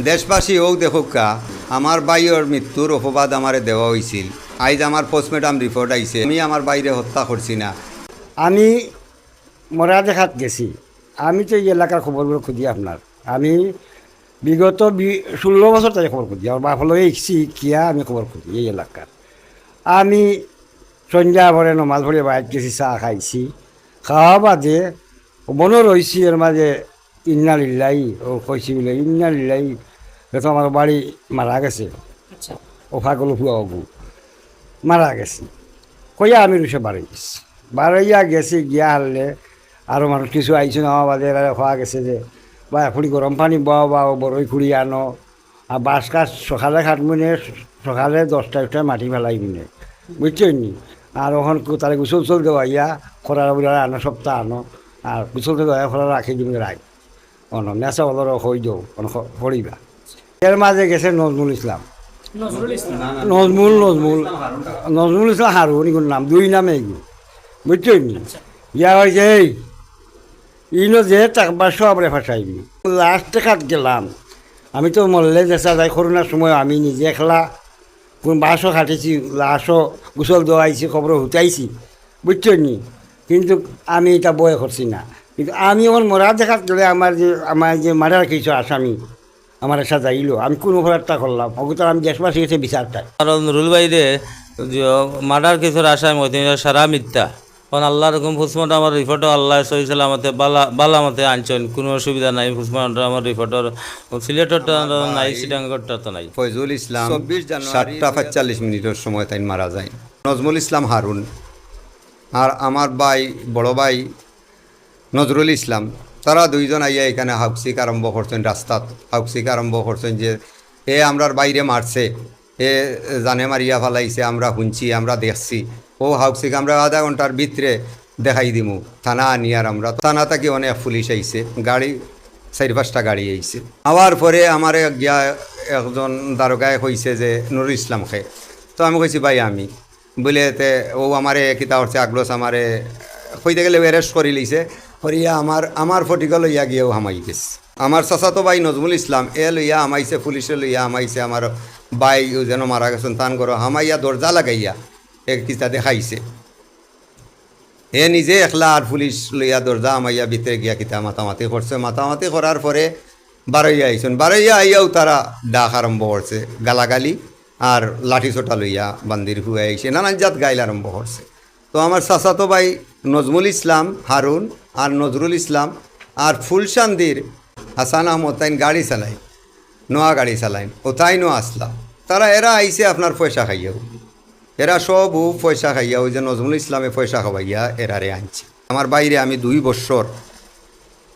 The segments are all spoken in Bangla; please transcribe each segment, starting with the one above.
দেশবাসী হোক দেখুক কা, আমার বাইয়ের মৃত্যুর অপবাদ আমারে দেওয়া হয়েছিল আইজ আমার পোস্টমর্টম রিপোর্ট আইছে আমি আমার বাইরে হত্যা করছি না। আমি মরা দেখাত গেছি। আমি তো এই এলাকার খবরগুলো খুঁজি আপনার আমি বিগত ষোলো বছর তাই খবর খুঁজি। আমার বাফলো এসছি কিয়া আমি খবর খুঁজি এই এলাকার আমি সন্ধ্যা ভরে নমাজ ভরে বাইর গেছি, চাহ খাইছি। খাওয়া বাদে মনে রয়েছি এর মাঝে ইন্না লিল্লাই ও কইছি বলে ইন্না লিল্লাই তো আমার বাড়ি মারা গেছে। ও ফাগল ফুয়া অগু মারা গেছে। কইয়া আমি রুষে বাড়ি গেছি। বাড়াইয়া গেছি গিয়া হারলে আরও মানুষ কিছু আইছে না বাদে খাওয়া গেছে যে বা খুঁড়ি গরম পানি বাও বা বড়ই খুঁড়ি আনো। আর বাস কাজ সকালে খাটমুনে সকালে দশটা একটা মাটি ফেলাই মিনে বুঝছেন নি? আর ওখান তারা গুসল চল দেওয়া ইয়া খরা আনো সপ্তাহ আনো। আর গুসল দেওয়া খরা রাখি দিবি রাখ অন নেশা বলর হই যাও অন এর মাঝে গেছে নজমুল ইসলাম নজমুল নজমুল নজমুল ইসলাম হারুন এগুলোর নাম দুই নামে এগুলো বুঝছেন ইয়া হয়েছে এই ইনো যে টাকবার সব রে ফাঁসাইবি লাস্টে খাত গেলাম। আমি তো মরলে যেসা যাই করোনার সময় আমি নিজে খেলা। কোন বাসও খাটেছি লাশও গোসল দোয়াইছি খবর হুতাইছি। বুঝছেন নি? কিন্তু আমি এটা বয়ে করছি না। কিন্তু আমি আমার মরা দেখাত গেলে আমার যে আমার যে মারার কিছু আসামি আমার এসা যাইলো। আমি কোন অপরাধটা করলাম। অগুতার আমি দেশবাসী গেছে বিচারটাই কারণ রুল বাইরে মার্ডার কিছুর মধ্যে সারা মিথ্যা। কারণ আল্লাহ রকম ফুসমট আমার রিপোর্টও আল্লাহ সহি সালামতে বালা বালা মতে আনছেন। কোনো অসুবিধা নাই ফুসমট আমার রিপোর্টর সিলেটরটা নাই সিটাঙ্গরটা তো নাই। ফয়জুল ইসলাম চব্বিশ সাতটা পাঁচচল্লিশ মিনিটের সময় তাই মারা যায়। নজমুল ইসলাম হারুন। আর আমার ভাই বড় ভাই নজরুল ইসলাম। তারা দুইজন আইয়া এখানে হাউসিক আরম্ভ করছেন রাস্তাত। হাউসিক আরম্ভ করছেন যে, এ আমরার বাইরে মারছে। এ জানে মারিয়া ফালাইছে, আমরা শুনছি, আমরা দেখছি। ও হাউসিক, আমরা আধা ঘণ্টার ভিতরে দেখাই দিমু। থানা আনিয়ার আমরা। থানা থাকি অনেক পুলিশ আইছে। গাড়ি, চারি পাঁচটা গাড়ি আইছে। আবার পরে আমার গিয়া একজন দারোগায় কইছে যে, নুরুল ইসলাম খে। তো আমি কইছি, ভাই, আমি। বলে তে ও আমারে কিতা হচ্ছে আগ্রস আমারে কইতে গেলে অ্যারেস্ট করে লইছে। করিয়া আমার আমার ফটিকা লইয়া গিয়েও হামাই গেছে। আমার চাচাতো ভাই নজমুল ইসলাম, এ লইয়া হামাইছে, পুলিশে লইয়া হামাইছে, আমার ভাই যেন মারা গেছেন, তান করো হামাইয়া দরজা লাগাইয়া এক কিতা দেখাইছে এ নিজে একলা আর পুলিশ লইয়া দরজা আমাইয়া ভিতরে গিয়া কিতা মাতামাতি করছে। মাতামাতি করার পরে বারইয়া আইসন বারইয়া আইয়াও তারা ডাক আরম্ভ করছে, গালাগালি আর লাঠি ছোটা লইয়া বান্দির হুয়ে আইসে নানান জাত গাইল আরম্ভ করছে। তো আমার চাচাতো ভাই নজমুল ইসলাম, হারুন আর নজরুল ইসলাম আর ফুলসান্দির হাসান আহমদ তাইন গাড়ি চালাই নোয়া গাড়ি চালাইন ও তাইনও আসলাম তারা, এরা আইসে আপনার পয়সা খাইয়াও। এরা সব পয়সা খাইয়া, ওই যে নজরুল ইসলামে পয়সা খাওয়াইয়া এরারে আনছে। আমার বাইরে আমি দুই বছর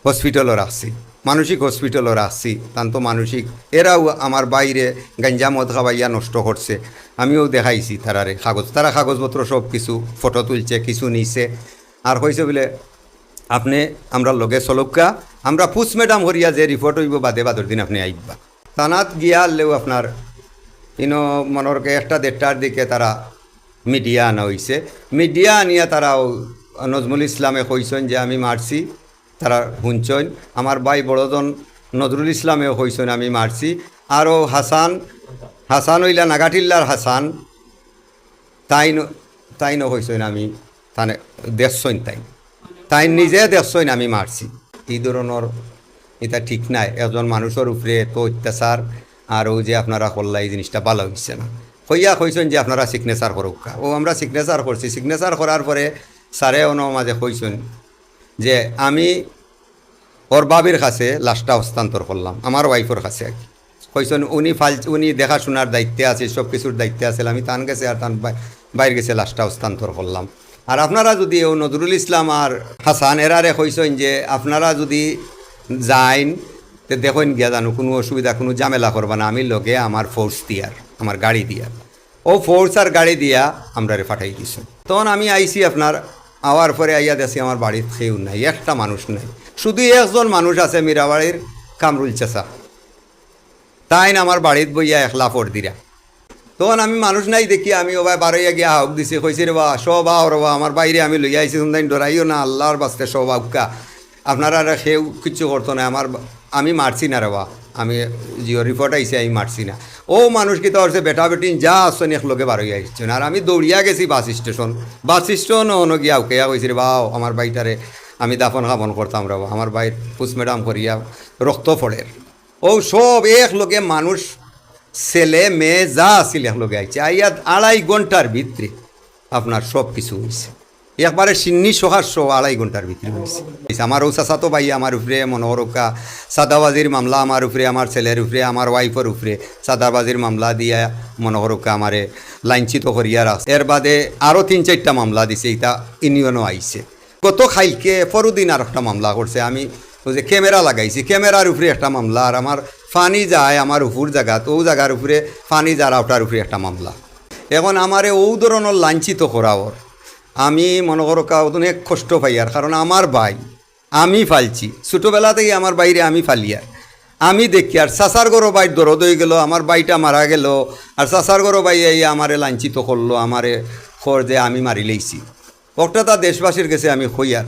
হসপিটালও রাখছি, মানসিক হসপিটালও রাখছি তান তো মানসিক। এরাও আমার বাইরে গাঞ্জা মদ খাওয়াইয়া নষ্ট করছে। আমিও দেখাইছি তারারে কাগজ। তারা কাগজপত্র সব কিছু ফটো তুলছে, কিছু নিছে। আর হয়েছে বলে আপনি আমরা লগে চলকা আমরা পুষ ম্যাডাম হরিয়া যে রিপোর্ট হইব বাদে বাদর দিন আপনি আইবা তানাত গিয়া আনলেও আপনার ইনো মনরকে একটা দেড়টার দিকে তারা মিডিয়া আনা হয়েছে মিডিয়া আনিয়া তারা নজমুল ইসলামে কইছেন যে আমি মারছি তারা শুনছেন আমার ভাই বড়জন নজরুল ইসলামেও কইছেন আমি মারছি আরও হাসান হাসান হইলা নাগাটিল্লার হাসান তাই তাই ন হইছেন আমি তানে দেখছেন তাই তাই নিজে দেখছেন আমি মারছি। এই ধরনের? এটা ঠিক নাই। একজন মানুষের উপরে তো অত্যাচার, আর যে আপনারা করলা, এই জিনিসটা ভালো হচ্ছে না। হইয়া কইছেন যে আপনারা সিগনেচার করুক ও আমরা সিগনেচার করছি। সিগনেচার করার পরে স্যারে অন মাঝে কইছেন যে, আমি ওর বাবির কাছে লাশটা হস্তান্তর করলাম। আমার ওয়াইফের কাছে আর কি। কইছেন, উনি ফাল, উনি দেখাশোনার দায়িত্বে আছে সব কিছুর দায়িত্বে আছে। আমি তান গেছে আর তান বাই- বাইরে গেছে লাশটা হস্তান্তর করলাম। আর আপনারা যদি ও নজরুল ইসলাম আর হাসান এরারে কইছেন যে আপনারা যদি যাইন, তে দেখেন গিয়া জানো, কোনো অসুবিধা, কোনো ঝামেলা করবা না। আমি লগে আমার ফোর্স দিয়ার, আমার গাড়ি দিয়ার। ও ফোর্স আর গাড়ি দিয়া আমরা পাঠাই দিছি। তখন আমি আইছি আপনার, আওয়ার পরে আইয়া দেখছি আমার বাড়ির কেউ নাই, একটা মানুষ নাই। শুধু একজন মানুষ আছে মীরাবাড়ির কামরুল চেষা তাই না আমার বাড়িত বইয়া একলা ফোর দিরা। তখন আমি মানুষ নাই দেখি, আমি ও ভাই বারোইয়া গিয়া হাউক দিছি, কইছি, রে বা সব আও রে বা আমার বাইরে আমি লইয়া আইছি শুনতাই ডরাইও না, আল্লাহর বাস্তে সব আউকা আপনারা আর সেও কিচ্ছু করতো না, আমার আমি মারছি না রে বা আমি জিও রিপোর্ট আইসি আমি মারছি না। ও মানুষ কি হচ্ছে বেটা বেটিন যা আসছেন এক লোকে বার হইয়া আসছেন আর আমি দৌড়িয়া গেছি বাস স্টেশন বাস স্টেশন অন গিয়া উকেয়া কইছি, রে বাও আমার বাইটারে আমি দাফন খাপন করতাম রে আমার বাইর পুষমেডাম করিয়া রক্ত ফড়ে ও সব এক লোকে মানুষ ছেলে, মেয়ে, যা এক লোকে আইছে। আইয়া আড়াই ঘণ্টার ভিতরে আপনার সব কিছু হয়েছে একবারে সিন্নি সোহার শো আড়াই ঘণ্টার ভিতরে হয়েছে আমার ও চাচাতো ভাই, আমার উপরে মনোহরকা সাদাবাজির মামলা আমার উপরে, আমার ছেলের উপরে, আমার ওয়াইফের উপরে সাদাবাজির মামলা দিয়া মনোহরকা আমারে লাঞ্ছিত করিয়া রাখছে। এর বাদে আরও তিন চারটা মামলা দিছে এটা ইউনিয়নও আইছে। গত খাইলকে পরদিন আর একটা মামলা করছে। আমি ওই যে ক্যামেরা লাগাইছি। ক্যামেরার উপরে একটা মামলা। আর আমার ফানি যায় আমার উপর জায়গা, তো ও জায়গার উপরে ফানি যারা ওটার উপরে একটা মামলা। এখন আমারে ও ধরনের লাঞ্ছিত করা ওর। আমি মনে করো অনেক কষ্ট পাই আর, কারণ আমার ভাই, আমি ফালছি। ছোটোবেলা থেকে আমার বাইরে আমি ফালিয়ার আমি দেখি আর চাচার গরো বাইর দরদ হয়ে গেল, আমার বাইটা মারা গেল, আর চাচার গরো বাই এই আমারে লাঞ্ছিত করল, আমারে খর যে আমি মারি লেইছি। ওটা তা দেশবাসীর কাছে আমি হই আর।